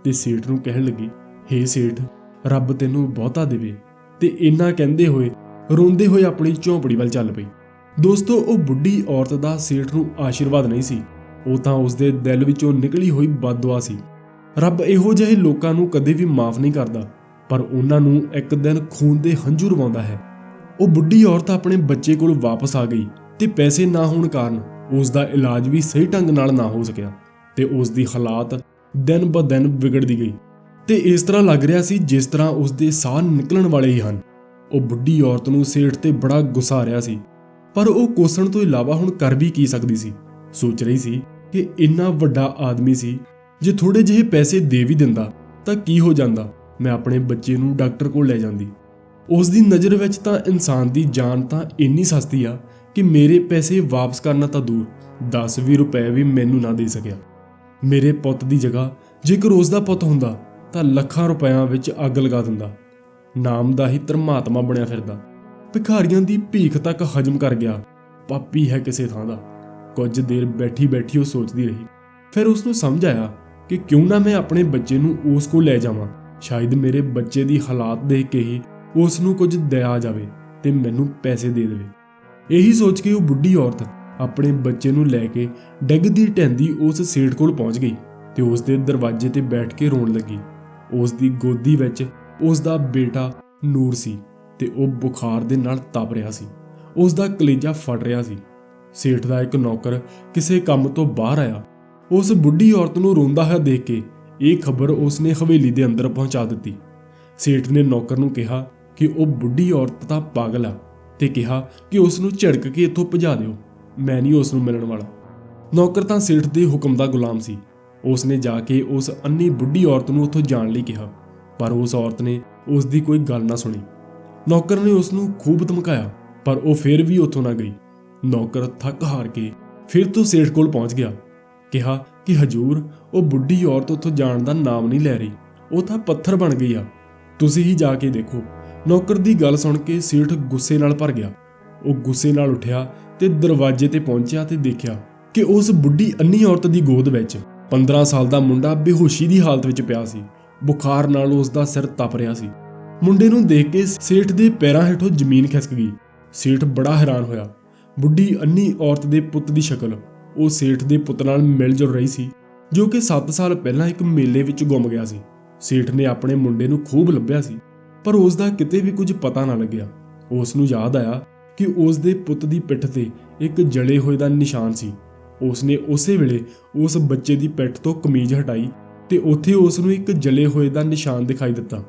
ਤੇ ਸੇਠ ਨੂੰ ਕਹਿਣ ਲੱਗੀ, ਹੇ ਸੇਠ, ਰੱਬ ਤੈਨੂੰ ਬਹੁਤਾ ਦੇਵੇ। ਤੇ ਇੰਨਾ ਕਹਿੰਦੇ ਹੋਏ ਰੋਂਦੇ ਹੋਏ ਆਪਣੀ ਝੌਂਪੜੀ ਵੱਲ ਚੱਲ ਪਈ। ਦੋਸਤੋ, ਉਹ ਬੁੱਢੀ ਔਰਤ ਦਾ ਸੇਠ ਨੂੰ ਆਸ਼ੀਰਵਾਦ ਨਹੀਂ ਸੀ। ਉਹ ਤਾਂ ਉਸਦੇ ਦਿਲ ਵਿੱਚੋਂ ਨਿਕਲੀ ਹੋਈ ਬਦਦੁਆ ਸੀ। ਰੱਬ ਇਹੋ ਜਿਹੇ ਲੋਕਾਂ ਨੂੰ ਕਦੇ ਵੀ ਮਾਫ ਨਹੀਂ ਕਰਦਾ, ਪਰ ਉਹਨਾਂ ਨੂੰ ਇੱਕ ਦਿਨ ਖੂਨ ਦੇ ਹੰਝੂ ਰਵਾਉਂਦਾ ਹੈ। ਉਹ ਬੁੱਢੀ ਔਰਤ ਆਪਣੇ ਬੱਚੇ ਕੋਲ ਵਾਪਸ ਆ ਗਈ ਤੇ ਪੈਸੇ ਨਾ ਹੋਣ ਕਾਰਨ ਉਸ ਦਾ ਇਲਾਜ ਵੀ ਸਹੀ ਢੰਗ ਨਾਲ ਨਾ ਹੋ ਸਕਿਆ ਤੇ ਉਸ ਦੀ ਹਾਲਾਤ ਦਿਨ ਬ ਦਿਨ ਵਿਗੜਦੀ ਗਈ ਤੇ ਇਸ ਤਰ੍ਹਾਂ ਲੱਗ ਰਿਹਾ ਸੀ ਜਿਸ ਤਰ੍ਹਾਂ ਉਸ ਦੇ ਸਾਹ ਨਿਕਲਣ ਵਾਲੇ ਹੀ ਹਨ। ਉਹ ਬੁੱਢੀ ਔਰਤ ਨੂੰ ਸੇਠ ਤੇ ਬੜਾ ਗੁੱਸਾ ਆ ਰਿਹਾ ਸੀ, ਪਰ ਉਹ ਕੋਸਣ ਤੋਂ ਇਲਾਵਾ ਹੁਣ ਕਰ ਵੀ ਕੀ ਸਕਦੀ ਸੀ? ਸੋਚ ਰਹੀ ਸੀ ਕਿ ਇੰਨਾ ਵੱਡਾ ਆਦਮੀ ਸੀ, ਜੇ ਥੋੜੇ ਜਿਹੇ ਪੈਸੇ ਦੇ ਵੀ ਦਿੰਦਾ ਤਾਂ ਕੀ ਹੋ ਜਾਂਦਾ? ਮੈਂ ਆਪਣੇ ਬੱਚੇ ਨੂੰ ਡਾਕਟਰ ਕੋਲ ਲੈ ਜਾਂਦੀ। ਉਸ ਦੀ ਨਜ਼ਰ ਵਿੱਚ ਤਾਂ ਇਨਸਾਨ ਦੀ ਜਾਨ ਤਾਂ ਇੰਨੀ ਸਸਤੀ ਆ ਕਿ ਮੇਰੇ ਪੈਸੇ ਵਾਪਸ ਕਰਨਾ ਤਾਂ ਦੂਰ 10-20 ਰੁਪਏ ਵੀ ਮੈਨੂੰ ਨਾ ਦੇ ਸਕਿਆ। ਮੇਰੇ ਪੁੱਤ ਦੀ ਜਗ੍ਹਾ। ਜੇਕਰ ਉਸ ਦਾ ਪੁੱਤ ਹੁੰਦਾ, ਤਾਂ ਲੱਖਾਂ ਰੁਪਇਆਂ ਵਿੱਚ ਅੱਗ ਲਗਾ ਦਿੰਦਾ। ਨਾਮ ਦਾ ਹੀ ਧਰਮਾਤਮਾ ਬਣਿਆ ਫਿਰਦਾ। ਭਿਖਾਰੀਆਂ ਦੀ ਭੀਖ ਤੱਕ ਹਜਮ ਕਰ ਗਿਆ। ਪਾਪੀ ਹੈ ਕਿਸੇ ਥਾਂ ਦਾ। ਕੁਝ ਦੇਰ ਬੈਠੀ ਬੈਠੀ ਉਹ ਸੋਚਦੀ ਰਹੀ। ਫਿਰ ਉਸ ਨੂੰ ਸਮਝ ਆਇਆ ਕਿ ਕਿਉਂ ਨਾ ਮੈਂ ਆਪਣੇ ਬੱਚੇ ਨੂੰ ਉਸ ਕੋਲ ਲੈ ਜਾਵਾਂ। ਸ਼ਾਇਦ ਮੇਰੇ ਬੱਚੇ ਦੀ ਹਾਲਾਤ ਦੇਖ ਕੇ ਹੀ ਉਸ ਨੂੰ ਕੁਝ ਦਇਆ ਜਾਵੇ ਤੇ ਮੈਨੂੰ ਪੈਸੇ ਦੇ ਦੇਵੇ। ਇਹੀ ਸੋਚ ਕੇ ਉਹ ਬੁੱਢੀ ਔਰਤ ਆਪਣੇ ਬੱਚੇ ਨੂੰ ਲੈ ਕੇ ਡਿੱਗਦੀ ਢਹਿੰਦੀ ਉਸ ਸੇਠ ਕੋਲ ਪਹੁੰਚ ਗਈ ਤੇ ਉਸ ਦੇ ਦਰਵਾਜ਼ੇ ਤੇ ਬੈਠ ਕੇ ਰੋਣ ਲੱਗੀ। ਉਸ ਦੀ ਗੋਦੀ ਵਿੱਚ ਉਸ ਦਾ ਬੇਟਾ ਨੂਰ ਸੀ ਤੇ ਉਹ ਬੁਖਾਰ ਦੇ ਨਾਲ ਤਪ ਰਿਹਾ ਸੀ। ਉਸ ਦਾ ਕਲੇਜਾ ਫਟ ਰਿਹਾ ਸੀ। ਸੇਠ ਦਾ ਇੱਕ ਨੌਕਰ ਕਿਸੇ ਕੰਮ ਤੋਂ ਬਾਹਰ ਆਇਆ। ਉਸ ਬੁੱਢੀ ਔਰਤ ਨੂੰ ਰੋਂਦਾ ਹੋਇਆ ਦੇਖ ਕੇ ਇਹ ਖਬਰ ਉਸਨੇ ਹਵੇਲੀ ਦੇ ਅੰਦਰ ਪਹੁੰਚਾ ਦਿੱਤੀ। ਸੇਠ ਨੇ ਨੌਕਰ ਨੂੰ ਕਿਹਾ ਕਿ ਉਹ ਬੁੱਢੀ ਔਰਤ ਤਾਂ ਪਾਗਲ ਆ ਤੇ ਕਿਹਾ ਕਿ ਉਸ ਨੂੰ ਝੜਕ ਕੇ ਇੱਥੋਂ ਭਜਾ ਦਿਓ। ਮੈਂ ਨਹੀਂ ਉਸ ਨੂੰ ਮਿਲਣ ਵਾਲਾ। ਨੌਕਰ ਤਾਂ ਸੇਠ ਦੇ ਹੁਕਮ ਦਾ ਗੁਲਾਮ ਸੀ। ਉਸ ਨੇ ਜਾ ਕੇ ਉਸ ਅੰਨੀ ਬੁੱਢੀ ਔਰਤ ਨੂੰ ਉੱਥੋਂ ਜਾਣ ਲਈ ਕਿਹਾ, ਪਰ ਉਸ ਔਰਤ ਨੇ ਉਸ ਦੀ ਕੋਈ ਗੱਲ ਨਾ ਸੁਣੀ। ਨੌਕਰ ਨੇ ਉਸ ਨੂੰ ਖੂਬ ਧਮਕਾਇਆ, ਪਰ ਉਹ ਫਿਰ ਵੀ ਉੱਥੋਂ ਨਾ ਗਈ। ਨੌਕਰ ਥੱਕ ਹਾਰ ਕੇ ਫਿਰ ਤੋਂ ਸੇਠ ਕੋਲ ਪਹੁੰਚ ਗਿਆ। ਕਿਹਾ ਕਿ ਹਜੂਰ, ਉਹ ਬੁੱਢੀ ਔਰਤ ਉੱਥੋਂ ਜਾਣ ਦਾ ਨਾਮ ਨਹੀਂ ਲੈ ਰਹੀ। ਉਹ ਤਾਂ ਪੱਥਰ ਬਣ ਗਈ ਆ। ਤੁਸੀਂ ਹੀ ਜਾ ਕੇ ਦੇਖੋ। ਨੌਕਰ ਦੀ ਗੱਲ ਸੁਣ ਕੇ ਸੇਠ ਗੁੱਸੇ ਨਾਲ ਭਰ ਗਿਆ। ਉਹ ਗੁੱਸੇ ਨਾਲ ਉੱਠਿਆ ਤੇ ਦਰਵਾਜ਼ੇ ਤੇ ਪਹੁੰਚਿਆ ਤੇ ਦੇਖਿਆ ਕਿ ਉਸ ਬੁੱਢੀ ਅੰਨੀ ਔਰਤ ਦੀ ਗੋਦ ਵਿੱਚ 15 ਸਾਲ ਦਾ ਮੁੰਡਾ ਬੇਹੋਸ਼ੀ ਦੀ ਹਾਲਤ ਵਿੱਚ ਪਿਆ ਸੀ। ਬੁਖਾਰ ਨਾਲ ਉਸ ਦਾ ਸਿਰ ਤਪ ਰਿਹਾ ਸੀ। ਮੁੰਡੇ ਨੂੰ ਦੇਖ ਕੇ ਸੇਠ ਦੇ ਪੈਰਾਂ ਹੇਠੋਂ ਜ਼ਮੀਨ ਖਿਸਕ ਗਈ। ਸੇਠ ਬੜਾ ਹੈਰਾਨ ਹੋਇਆ। ਬੁੱਢੀ ਅੰਨੀ ਔਰਤ ਦੇ ਪੁੱਤ ਦੀ ਸ਼ਕਲ, ਉਹ ਸੇਠ ਦੇ ਪੁੱਤ ਨਾਲ ਮਿਲ ਜੁਲ ਰਹੀ ਸੀ, ਜੋ ਕਿ 7 ਸਾਲ ਪਹਿਲਾਂ ਇੱਕ ਮੇਲੇ ਵਿੱਚ ਗੁੰਮ ਗਿਆ ਸੀ। ਸੇਠ ਨੇ ਆਪਣੇ ਮੁੰਡੇ ਨੂੰ ਖੂਬ ਲੱਭਿਆ ਸੀ, ਪਰ ਉਸ ਦਾ ਕਿਤੇ ਵੀ ਕੁਝ ਪਤਾ ਨਾ ਲੱਗਿਆ। ਉਸ ਨੂੰ ਯਾਦ ਆਇਆ ਕਿ ਉਸ ਦੇ ਪੁੱਤ ਦੀ ਪਿੱਠ ਤੇ ਇੱਕ ਜਲੇ ਹੋਏ ਦਾ ਨਿਸ਼ਾਨ ਸੀ। ਉਸ ਨੇ ਉਸੇ ਵੇਲੇ ਉਸ ਬੱਚੇ ਦੀ ਪਿੱਠ ਤੋਂ ਕਮੀਜ਼ ਹਟਾਈ ਤੇ ਉੱਥੇ ਉਸ ਨੂੰ ਇੱਕ ਜਲੇ ਹੋਏ ਦਾ ਨਿਸ਼ਾਨ ਦਿਖਾਈ ਦਿੱਤਾ।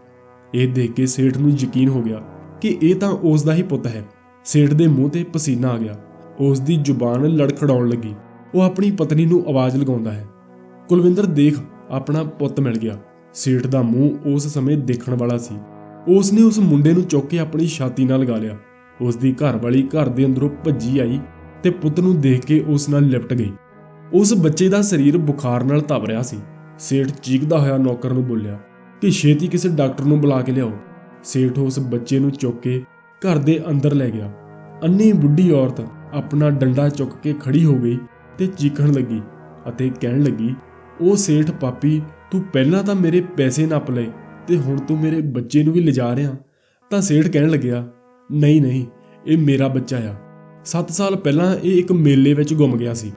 ਇਹ ਦੇਖ ਕੇ ਸੇਠ ਨੂੰ ਯਕੀਨ ਹੋ ਗਿਆ ਕਿ ਇਹ ਤਾਂ ਉਸ ਦਾ ਹੀ ਪੁੱਤ ਹੈ। ਸੇਠ ਦੇ ਮੂੰਹ ਤੇ ਪਸੀਨਾ ਆ ਗਿਆ। ਉਸ ਦੀ ਜ਼ੁਬਾਨ ਲੜਖੜਾਉਣ ਲੱਗੀ। ਉਹ ਆਪਣੀ ਪਤਨੀ ਨੂੰ ਆਵਾਜ਼ ਲਗਾਉਂਦਾ ਹੈ, ਕੁਲਵਿੰਦਰ, ਦੇਖ, ਆਪਣਾ ਪੁੱਤ ਮਿਲ ਗਿਆ। ਸੇਠ ਦਾ ਮੂੰਹ ਉਸ ਸਮੇਂ ਦੇਖਣ ਵਾਲਾ ਸੀ। ਉਸ ਨੇ ਉਸ ਮੁੰਡੇ ਨੂੰ ਚੁੱਕ ਕੇ ਆਪਣੀ ਛਾਤੀ ਨਾਲ ਲਗਾ ਲਿਆ ਉਸ ਦੀ ਘਰ ਘਰ ਦੇ ਅੰਦਰੋਂ ਭੱਜੀ ਆਈ ਤੇ ਪੁੱਤ ਨੂੰ ਦੇਖ ਕੇ ਉਸ ਨਾਲ ਲਿਪਟ ਗਈ। ਉਸ ਬੱਚੇ ਦਾ ਸਰੀਰ ਬੁਖਾਰ ਨਾਲ ਤਪ ਰਿਹਾ ਸੀ। ਸੇਠ ਚੀਕਦਾ ਹੋਇਆ ਨੌਕਰ ਨੂੰ ਬੋਲਿਆ, ਕਿ ਛੇਤੀ ਕਿਸੇ ਡਾਕਟਰ ਨੂੰ ਬੁਲਾ ਕੇ ਲਿਆਓ। ਸੇਠ ਉਸ ਬੱਚੇ ਨੂੰ ਚੁੱਕ ਕੇ ਘਰ ਦੇ ਅੰਦਰ ਲੈ ਗਿਆ। ਅੰਨੀ ਬੁੱਢੀ ਔਰਤ ਆਪਣਾ ਡੰਡਾ ਚੁੱਕ ਕੇ ਖੜੀ ਹੋ ਗਈ ਤੇ ਚੀਖਣ ਲੱਗੀ ਅਤੇ ਕਹਿਣ ਲੱਗੀ, ਉਹ ਸੇਠ ਪਾਪੀ, ਤੂੰ ਪਹਿਲਾਂ ਤਾਂ ਮੇਰੇ ਪੈਸੇ ਨੱਪ ਲਏ ਤੇ ਹੁਣ ਤੂੰ ਮੇਰੇ ਬੱਚੇ ਨੂੰ ਵੀ ਲਿਜਾ ਰਿਹਾ। ਤਾਂ ਸੇਠ ਕਹਿਣ ਲੱਗਿਆ ਨਹੀਂ ਨਹੀਂ, ਇਹ ਮੇਰਾ ਬੱਚਾ ਆ। 7 ਸਾਲ ਪਹਿਲਾਂ ਇਹ ਇੱਕ ਮੇਲੇ ਵਿੱਚ ਗੁੰਮ ਗਿਆ ਸੀ।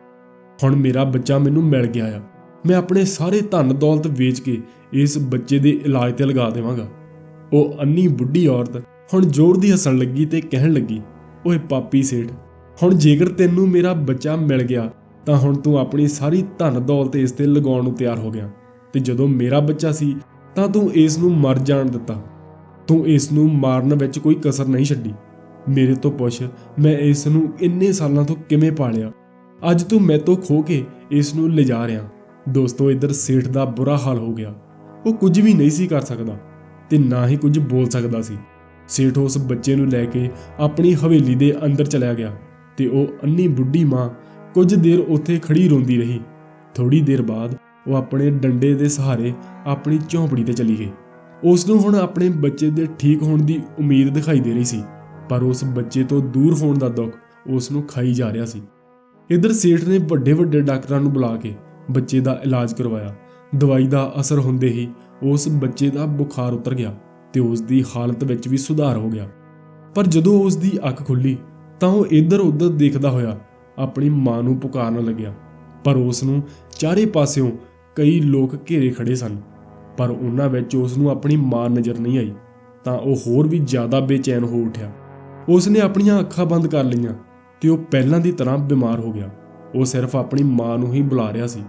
ਹੁਣ ਮੇਰਾ ਬੱਚਾ ਮੈਨੂੰ ਮਿਲ ਗਿਆ ਆ। ਮੈਂ ਆਪਣੇ ਸਾਰੇ ਧਨ ਦੌਲਤ ਵੇਚ ਕੇ ਇਸ ਬੱਚੇ ਦੇ ਇਲਾਜ ਤੇ ਲਗਾ ਦੇਵਾਂਗਾ। ਉਹ ਅੰਨੀ ਬੁੱਢੀ ਔਰਤ ਹੁਣ ਜ਼ੋਰ ਦੀ ਹੱਸਣ ਲੱਗੀ ਤੇ ਕਹਿਣ ਲੱਗੀ, ਓਏ ਪਾਪੀ ਸੇਠ, ਹੁਣ ਜੇਕਰ ਤੈਨੂੰ ਮੇਰਾ ਬੱਚਾ ਮਿਲ ਗਿਆ, ਤਾਂ ਹੁਣ ਤੂੰ ਆਪਣੀ ਸਾਰੀ ਧਨ ਦੌਲਤ ਇਸ ਤੇ ਲਗਾਉਣ ਨੂੰ ਤਿਆਰ ਹੋ ਗਿਆ। ਤੇ ਜਦੋਂ ਮੇਰਾ ਬੱਚਾ ਸੀ, ਤਾਂ ਤੂੰ ਇਸ ਨੂੰ ਮਰ ਜਾਣ ਦਿੱਤਾ। ਤੂੰ ਇਸ ਨੂੰ ਮਾਰਨ ਵਿੱਚ ਕੋਈ ਕਸਰ ਨਹੀਂ ਛੱਡੀ। ਮੇਰੇ ਤੋਂ ਪੁੱਛ, ਮੈਂ ਇਸ ਨੂੰ ਇੰਨੇ ਸਾਲਾਂ ਤੋਂ ਕਿਵੇਂ ਪਾਲਿਆ? ਅੱਜ ਤੂੰ ਮੈਤੋਂ ਖੋ ਕੇ ਇਸ ਨੂੰ ਲਿਜਾ ਰਿਹਾ। ਦੋਸਤੋ, ਇਧਰ ਸੇਠ ਦਾ ਬੁਰਾ ਹਾਲ ਹੋ ਗਿਆ। ਉਹ ਕੁਝ ਵੀ ਨਹੀਂ ਸੀ ਕਰ ਸਕਦਾ ਤੇ ਨਾ ਹੀ ਕੁਝ ਬੋਲ ਸਕਦਾ ਸੀ। ਸੇਠ ਉਸ ਬੱਚੇ ਨੂੰ ਲੈ ਕੇ ਆਪਣੀ ਹਵੇਲੀ ਦੇ ਅੰਦਰ ਚਲਿਆ ਗਿਆ ਤੇ ਉਹ ਅੰਨੀ ਬੁੱਢੀ ਮਾਂ ਕੁਝ ਦੇਰ ਉੱਥੇ ਖੜੀ ਰੋਂਦੀ ਰਹੀ। ਥੋੜੀ ਦੇਰ ਬਾਅਦ ਉਹ ਆਪਣੇ ਡੰਡੇ ਦੇ ਸਹਾਰੇ ਆਪਣੀ ਝੌਂਪੜੀ ਤੇ ਚਲੀ ਗਈ। ਉਸ ਨੂੰ ਹੁਣ ਆਪਣੇ ਬੱਚੇ ਦੇ ਠੀਕ ਹੋਣ ਦੀ ਉਮੀਦ ਦਿਖਾਈ ਦੇ ਰਹੀ ਸੀ, ਪਰ ਉਸ ਬੱਚੇ ਤੋਂ ਦੂਰ ਹੋਣ ਦਾ ਦੁੱਖ ਉਸ ਨੂੰ ਖਾਈ ਜਾ ਰਿਹਾ ਸੀ। ਇਧਰ ਸੇਠ ਨੇ ਵੱਡੇ ਵੱਡੇ ਡਾਕਟਰਾਂ ਨੂੰ ਬੁਲਾ ਕੇ ਬੱਚੇ ਦਾ ਇਲਾਜ ਕਰਵਾਇਆ। ਦਵਾਈ ਦਾ ਅਸਰ ਹੁੰਦੇ ਹੀ ਉਸ ਬੱਚੇ ਦਾ ਬੁਖਾਰ ਉਤਰ ਗਿਆ ਤੇ ਉਸ ਦੀ ਹਾਲਤ ਵਿੱਚ ਵੀ ਸੁਧਾਰ ਹੋ ਗਿਆ। ਪਰ ਜਦੋਂ ਉਸ ਦੀ ਅੱਖ ਖੁੱਲੀ ਤਾਂ ਉਹ ਇੱਧਰ ਉੱਧਰ ਦੇਖਦਾ ਹੋਇਆ ਆਪਣੀ ਮਾਂ ਨੂੰ ਪੁਕਾਰਨ ਲੱਗਿਆ। ਪਰ ਉਸ ਨੂੰ ਚਾਰੇ ਪਾਸਿਓਂ ਕਈ ਲੋਕ ਘੇਰੇ ਖੜੇ ਸਨ। ਪਰ ਉਹਨਾਂ ਵਿੱਚ ਉਸ ਨੂੰ ਆਪਣੀ ਮਾਂ ਨਜ਼ਰ ਨਹੀਂ ਆਈ, ਤਾਂ ਉਹ ਹੋਰ ਵੀ ਜ਼ਿਆਦਾ ਬੇਚੈਨ ਹੋ ਉੱਠਿਆ। ਉਸ ਨੇ ਆਪਣੀਆਂ ਅੱਖਾਂ ਬੰਦ ਕਰ ਲਈਆਂ ਤੇ ਉਹ ਪਹਿਲਾਂ ਦੀ ਤਰ੍ਹਾਂ ਬਿਮਾਰ ਹੋ ਗਿਆ। ਉਹ ਸਿਰਫ ਆਪਣੀ ਮਾਂ ਨੂੰ ਹੀ ਬੁਲਾ ਰਿਹਾ ਸੀ।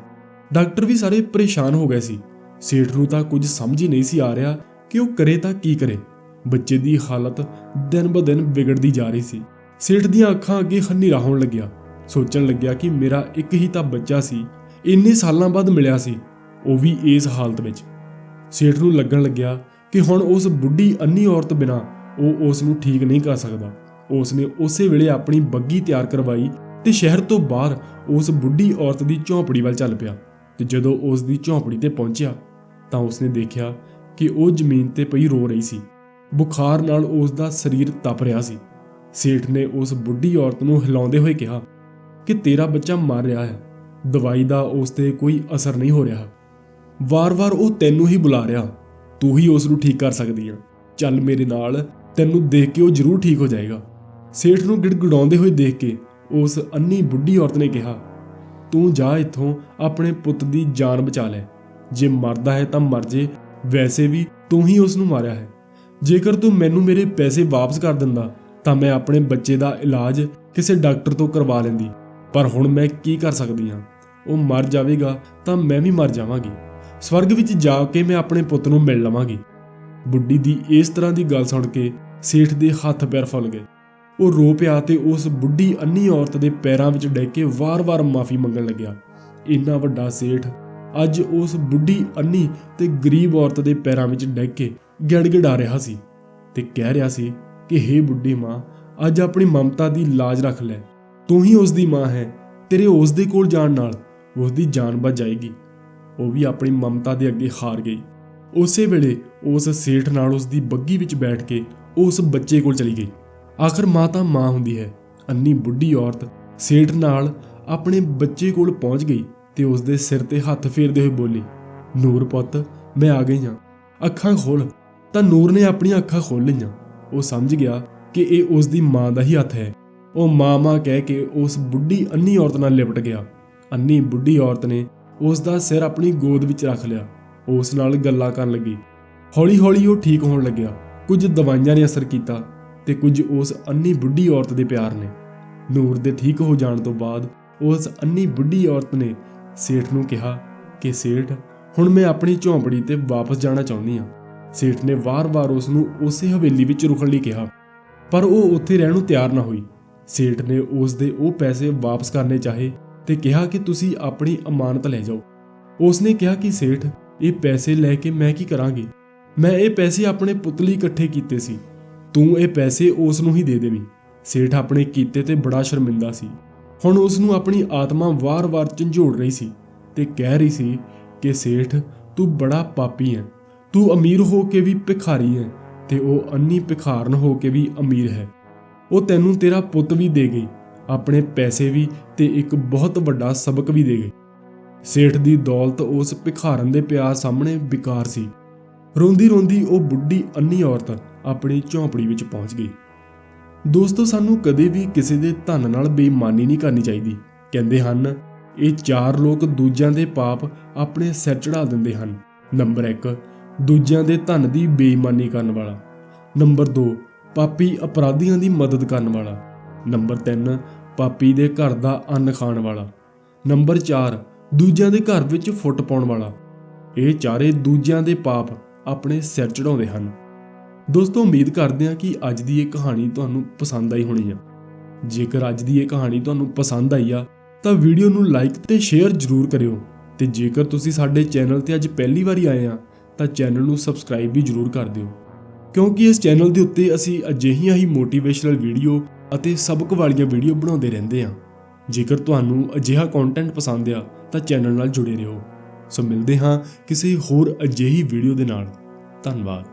ਡਾਕਟਰ ਵੀ ਸਾਰੇ ਪਰੇਸ਼ਾਨ ਹੋ ਗਏ ਸੀ। ਸੇਠ ਨੂੰ ਤਾਂ ਕੁਝ ਸਮਝ ਹੀ ਨਹੀਂ ਸੀ ਆ ਰਿਹਾ ਕਿ ਉਹ ਕਰੇ ਤਾਂ ਕੀ ਕਰੇ। ਬੱਚੇ ਦੀ ਹਾਲਤ ਦਿਨ ਬ ਦਿਨ ਵਿਗੜਦੀ ਜਾ ਰਹੀ ਸੀ। ਸੇਠ ਦੀਆਂ ਅੱਖਾਂ ਅੱਗੇ ਹਨੇਰਾ ਹੋਣ ਲੱਗਿਆ। ਸੋਚਣ ਲੱਗਿਆ ਕਿ ਮੇਰਾ ਇੱਕ ਹੀ ਤਾਂ ਬੱਚਾ ਸੀ। ਇੰਨੇ ਸਾਲਾਂ ਬਾਅਦ ਮਿਲਿਆ ਸੀ। ਉਹ ਵੀ ਇਸ ਹਾਲਤ ਵਿੱਚ। ਸੇਠ ਨੂੰ ਲੱਗਣ ਲੱਗਿਆ ਕਿ ਹੁਣ ਉਸ ਬੁੱਢੀ ਅੰਨੀ ਔਰਤ ਬਿਨਾ ਉਹ ਉਸ ਨੂੰ ਠੀਕ ਨਹੀਂ ਕਰ ਸਕਦਾ। ਉਸ ਨੇ ਉਸੇ ਵੇਲੇ ਆਪਣੀ ਬੱਗੀ ਤਿਆਰ ਕਰਵਾਈ ਤੇ ਸ਼ਹਿਰ ਤੋਂ ਬਾਹਰ ਉਸ ਬੁੱਢੀ ਔਰਤ ਦੀ ਝੌਂਪੜੀ ਵੱਲ ਚੱਲ ਪਿਆ ਤੇ ਜਦੋਂ ਉਸ ਦੀ ਝੌਂਪੜੀ ਤੇ ਪਹੁੰਚਿਆ ਤਾਂ ਉਸਨੇ ਦੇਖਿਆ ਕਿ ਉਹ ਜ਼ਮੀਨ ਤੇ ਪਈ ਰੋ ਰਹੀ ਸੀ। ਬੁਖਾਰ ਨਾਲ ਉਸ ਦਾ ਸਰੀਰ ਤਪ ਰਿਹਾ ਸੀ। ਸੇਠ ਨੇ ਉਸ ਬੁੱਢੀ ਔਰਤ ਨੂੰ ਹਿਲਾਉਂਦੇ ਹੋਏ ਕਿਹਾ ਕਿ ਤੇਰਾ ਬੱਚਾ ਮਰ ਰਿਹਾ ਹੈ। ਦਵਾਈ ਦਾ ਉਸ ਤੇ ਕੋਈ ਅਸਰ ਨਹੀਂ ਹੋ ਰਿਹਾ। ਵਾਰ-ਵਾਰ ਉਹ ਤੈਨੂੰ ਹੀ ਬੁਲਾ ਰਿਹਾ। ਤੂੰ ਹੀ ਉਸ ਨੂੰ ਠੀਕ ਕਰ ਸਕਦੀ ਹੈ ਚੱਲ ਮੇਰੇ ਨਾਲ, ਤੈਨੂੰ ਦੇਖ ਕੇ ਉਹ ਜ਼ਰੂਰ ਠੀਕ ਹੋ ਜਾਏਗਾ। ਸੇਠ ਨੂੰ ਗਿੜਗੜਾਉਂਦੇ ਹੋਏ ਦੇਖ ਕੇ ਉਸ ਅੰਨੀ ਬੁੱਢੀ ਔਰਤ ਨੇ ਕਿਹਾ, ਤੂੰ ਜਾ ਇੱਥੋਂ, ਆਪਣੇ ਪੁੱਤ ਦੀ ਜਾਨ ਬਚਾ ਲੈ। ਜੇ ਮਰਦਾ ਹੈ ਤਾਂ ਮਰ ਜੇ। ਵੈਸੇ ਵੀ ਤੂੰ ਹੀ ਉਸ ਨੂੰ ਮਾਰਿਆ ਹੈ। ਜੇਕਰ ਤੂੰ ਮੈਨੂੰ ਮੇਰੇ ਪੈਸੇ ਵਾਪਸ ਕਰ ਦਿੰਦਾ, ਤਾਂ ਮੈਂ ਆਪਣੇ ਬੱਚੇ ਦਾ ਇਲਾਜ ਕਿਸੇ ਡਾਕਟਰ ਤੋਂ ਕਰਵਾ ਲੈਂਦੀ। ਪਰ ਹੁਣ ਮੈਂ ਕੀ ਕਰ ਸਕਦੀ ਹਾਂ? ਉਹ ਮਰ ਜਾਵੇਗਾ ਤਾਂ ਮੈਂ ਵੀ ਮਰ ਜਾਵਾਂਗੀ। ਸਵਰਗ ਵਿੱਚ ਜਾ ਕੇ ਮੈਂ ਆਪਣੇ ਪੁੱਤ ਨੂੰ ਮਿਲ ਲਵਾਂਗੀ। ਬੁੱਢੀ ਦੀ ਇਸ ਤਰ੍ਹਾਂ ਦੀ ਗੱਲ ਸੁਣ ਕੇ ਸੇਠ ਦੇ ਹੱਥ ਪੈਰ ਫੁੱਲ ਗਏ। ਉਹ ਰੋ ਪਿਆ ਤੇ ਉਸ ਬੁੱਢੀ ਅੰਨੀ ਔਰਤ ਦੇ ਪੈਰਾਂ ਵਿੱਚ ਡਿੱਗ ਕੇ ਵਾਰ-ਵਾਰ ਮਾਫੀ ਮੰਗਣ ਲੱਗਿਆ। ਇੰਨਾ ਵੱਡਾ ਸੇਠ ਅੱਜ ਉਸ ਬੁੱਢੀ ਅੰਨੀ ਤੇ ਗਰੀਬ ਔਰਤ ਦੇ ਪੈਰਾਂ ਵਿੱਚ ਡਿੱਗ ਕੇ ਗਿੜਗਿੜਾ ਰਿਹਾ ਸੀ ਤੇ ਕਹਿ ਰਿਹਾ ਸੀ ਕਿ, ਹੇ ਬੁੱਢੀ ਮਾਂ, ਅੱਜ ਆਪਣੀ ਮਮਤਾ ਦੀ ਲਾਜ ਰੱਖ ਲੈ। ਤੂੰ ਹੀ ਉਸ ਦੀ ਮਾਂ ਹੈ, ਤੇਰੇ ਉਸ ਦੇ ਕੋਲ ਜਾਣ ਨਾਲ ਉਸ ਦੀ ਜਾਨ ਬਚ ਜਾਏਗੀ। ਉਹ ਵੀ ਆਪਣੀ ਮਮਤਾ ਦੇ ਅੱਗੇ ਹਾਰ ਗਈ। ਉਸੇ ਵੇਲੇ ਉਸ ਸੇਠ ਨਾਲ ਉਸ ਦੀ ਬੱਗੀ ਵਿੱਚ ਬੈਠ ਕੇ ਉਸ ਬੱਚੇ ਕੋਲ ਚਲੀ ਗਈ। ਆਖਰ ਮਾਂ ਤਾਂ ਮਾਂ ਹੁੰਦੀ ਹੈ, ਅੰਨੀ ਬੁੱਢੀ ਔਰਤ ਸੇਠ ਨਾਲ ਆਪਣੇ ਬੱਚੇ ਕੋਲ ਪਹੁੰਚ ਗਈ ਤੇ ਉਸ ਦੇ ਸਿਰ ਤੇ ਹੱਥ ਫੇਰਦੇ ਹੋਏ ਬੋਲੀ, ਨੂਰ ਪੁੱਤ, ਮੈਂ ਆ ਗਈ ਹਾਂ। ਅੱਖਾਂ ਖੋਲ। ਤਾਂ ਨੂਰ ਨੇ ਆਪਣੀਆਂ ਅੱਖਾਂ ਖੋਲ ਲਈਆਂ। ਉਹ ਸਮਝ ਗਿਆ ਕਿ ਇਹ ਉਸ ਦੀ ਮਾਂ ਦਾ ਹੀ ਹੱਥ ਹੈ। ਉਹ ਮਾਂ ਮਾਂ ਕਹਿ ਕੇ ਉਸ ਬੁੱਢੀ ਅੰਨੀ ਔਰਤ ਨਾਲ ਲਿਪਟ ਗਿਆ। ਅੰਨੀ ਬੁੱਢੀ ਔਰਤ ਨੇ ਉਸ ਦਾ ਸਿਰ ਆਪਣੀ ਗੋਦ ਵਿੱਚ ਰੱਖ ਲਿਆ। ਉਸ ਨਾਲ ਗੱਲਾਂ ਕਰਨ ਲੱਗੀ। ਹੌਲੀ-ਹੌਲੀ ਉਹ ਠੀਕ ਹੋਣ ਲੱਗਿਆ। ਕੁਝ ਦਵਾਈਆਂ ਨੇ ਅਸਰ ਕੀਤਾ ਤੇ ਕੁਝ ਉਸ ਅੰਨੀ ਬੁੱਢੀ ਔਰਤ ਦੇ ਪਿਆਰ ਨੇ। ਨੂਰ ਦੇ ਠੀਕ ਹੋ ਜਾਣ ਤੋਂ ਬਾਅਦ ਉਸ ਅੰਨੀ ਬੁੱਢੀ ਔਰਤ ਨੇ ਸੇਠ ਨੂੰ ਕਿਹਾ ਕਿ, ਸੇਠ, ਹੁਣ ਮੈਂ ਆਪਣੀ ਝੌਂਪੜੀ ਤੇ ਵਾਪਸ ਜਾਣਾ ਚਾਹੁੰਦੀ ਹਾਂ। ਸੇਠ ਨੇ ਵਾਰ-ਵਾਰ ਉਸ ਨੂੰ ਉਸੇ ਹਵੇਲੀ ਵਿੱਚ ਰੁਕਣ ਲਈ ਕਿਹਾ, ਪਰ ਉਹ ਉੱਥੇ ਰਹਿਣ ਨੂੰ ਤਿਆਰ ਨਾ ਹੋਈ। ਸੇਠ ਨੇ ਉਸ ਦੇ ਉਹ ਪੈਸੇ ਵਾਪਸ ਕਰਨੇ ਚਾਹੇ ਤੇ ਕਿਹਾ ਕਿ ਤੁਸੀਂ ਆਪਣੀ ਅਮਾਨਤ ਲੈ ਜਾਓ। ਉਸਨੇ ਕਿਹਾ ਕਿ ਸੇਠ, ਇਹ ਪੈਸੇ ਲੈ ਕੇ ਮੈਂ ਕੀ ਕਰਾਂਗੀ? ਮੈਂ ਇਹ ਪੈਸੇ ਆਪਣੇ ਪੁੱਤ ਲਈ ਇਕੱਠੇ ਕੀਤੇ ਸੀ। ਤੂੰ ਇਹ ਪੈਸੇ ਉਸ ਨੂੰ ਹੀ ਦੇ ਦੇਵੀਂ। ਸੇਠ ਆਪਣੇ ਕੀਤੇ ਤੇ ਬੜਾ ਸ਼ਰਮਿੰਦਾ ਸੀ। ਹੁਣ ਉਸ ਨੂੰ ਆਪਣੀ ਆਤਮਾ ਵਾਰ-ਵਾਰ ਝੰਜੋੜ ਰਹੀ ਸੀ ਤੇ ਕਹਿ ਰਹੀ ਸੀ ਕਿ, ਸੇਠ, ਤੂੰ ਬੜਾ ਪਾਪੀ ਹੈ। ਤੂੰ ਅਮੀਰ ਹੋ ਕੇ ਵੀ ਭਿਖਾਰੀ ਹੈ ਤੇ ਉਹ ਅੰਨੀ ਭਿਖਾਰਨ ਹੋ ਕੇ ਵੀ ਅਮੀਰ ਹੈ। ਉਹ ਤੈਨੂੰ ਤੇਰਾ ਪੁੱਤ ਵੀ ਦੇ ਗਈ। ਆਪਣੇ ਪੈਸੇ ਵੀ ਤੇ ਇੱਕ ਬਹੁਤ ਵੱਡਾ ਸਬਕ ਵੀ ਦੇ ਗਏ। ਸੇਠ ਦੀ ਦੌਲਤ ਉਸ ਭਿਖਾਰਨ ਦੇ ਪਿਆਰ ਸਾਹਮਣੇ ਬੇਕਾਰ ਸੀ। ਰੋਂਦੀ ਰੋਂਦੀ ਉਹ ਬੁੱਢੀ ਅੰਨੀ ਔਰਤ ਆਪਣੀ ਝੌਂਪੜੀ ਵਿੱਚ ਪਹੁੰਚ ਗਈ। ਦੋਸਤੋ, ਸਾਨੂੰ ਕਦੇ ਵੀ ਕਿਸੇ ਦੇ ਧਨ ਨਾਲ ਬੇਈਮਾਨੀ ਨਹੀਂ ਕਰਨੀ ਚਾਹੀਦੀ। ਕਹਿੰਦੇ ਹਨ, ਇਹ ਚਾਰ ਲੋਕ ਦੂਜਿਆਂ ਦੇ ਪਾਪ ਆਪਣੇ ਸਿਰ ਚੜਾ ਦਿੰਦੇ ਹਨ। ਨੰਬਰ 1 ਦੂਜਿਆਂ ਦੇ ਧਨ ਦੀ ਬੇਈਮਾਨੀ ਕਰਨ ਵਾਲਾ। ਨੰਬਰ 2 ਪਾਪੀ ਅਪਰਾਧੀਆਂ ਦੀ ਮਦਦ ਕਰਨ ਵਾਲਾ। ਨੰਬਰ 3 ਪਾਪੀ ਦੇ ਘਰ ਦਾ ਅੰਨ ਖਾਣ ਵਾਲਾ। ਨੰਬਰ 4 ਦੂਜਿਆਂ ਦੇ ਘਰ ਵਿੱਚ ਫੁੱਟ ਪਾਉਣ ਵਾਲਾ। ਇਹ ਚਾਰੇ ਦੂਜਿਆਂ ਦੇ ਪਾਪ ਆਪਣੇ ਸਿਰ ਚੜਾਉਂਦੇ ਹਨ। ਦੋਸਤੋ, ਉਮੀਦ ਕਰਦੇ ਹਾਂ ਕਿ ਅੱਜ ਦੀ ਇਹ ਕਹਾਣੀ ਤੁਹਾਨੂੰ ਪਸੰਦ ਆਈ ਹੋਣੀ ਆ। ਜੇਕਰ ਅੱਜ ਦੀ ਇਹ ਕਹਾਣੀ ਤੁਹਾਨੂੰ ਪਸੰਦ ਆਈ ਆ, ਤਾਂ ਵੀਡੀਓ ਨੂੰ ਲਾਈਕ ਤੇ ਸ਼ੇਅਰ ਜ਼ਰੂਰ ਕਰਿਓ। ਤੇ ਜੇਕਰ ਤੁਸੀਂ ਸਾਡੇ ਚੈਨਲ ਤੇ ਅੱਜ ਪਹਿਲੀ ਵਾਰੀ ਆਏ ਆ, ਤਾਂ ਚੈਨਲ ਨੂੰ ਸਬਸਕ੍ਰਾਈਬ ਵੀ ਜ਼ਰੂਰ ਕਰ ਦਿਓ। ਕਿਉਂਕਿ ਇਸ ਚੈਨਲ ਦੇ ਉੱਤੇ ਅਸੀਂ ਅਜਿਹੀਆਂ ਹੀ ਮੋਟੀਵੇਸ਼ਨਲ ਵੀਡੀਓ ਅਤੇ ਸਬਕ ਵਾਲੀਆਂ ਵੀਡੀਓ ਬਣਾਉਂਦੇ ਰਹਿੰਦੇ ਹਾਂ। ਜੇਕਰ ਤੁਹਾਨੂੰ ਅਜਿਹਾ ਕੰਟੈਂਟ ਪਸੰਦ ਆ, ਤਾਂ ਚੈਨਲ ਨਾਲ ਜੁੜੇ ਰਹੋ। ਸੋ ਮਿਲਦੇ ਹਾਂ ਕਿਸੇ ਹੋਰ ਅਜਿਹੀ ਵੀਡੀਓ ਦੇ ਨਾਲ। ਧੰਨਵਾਦ।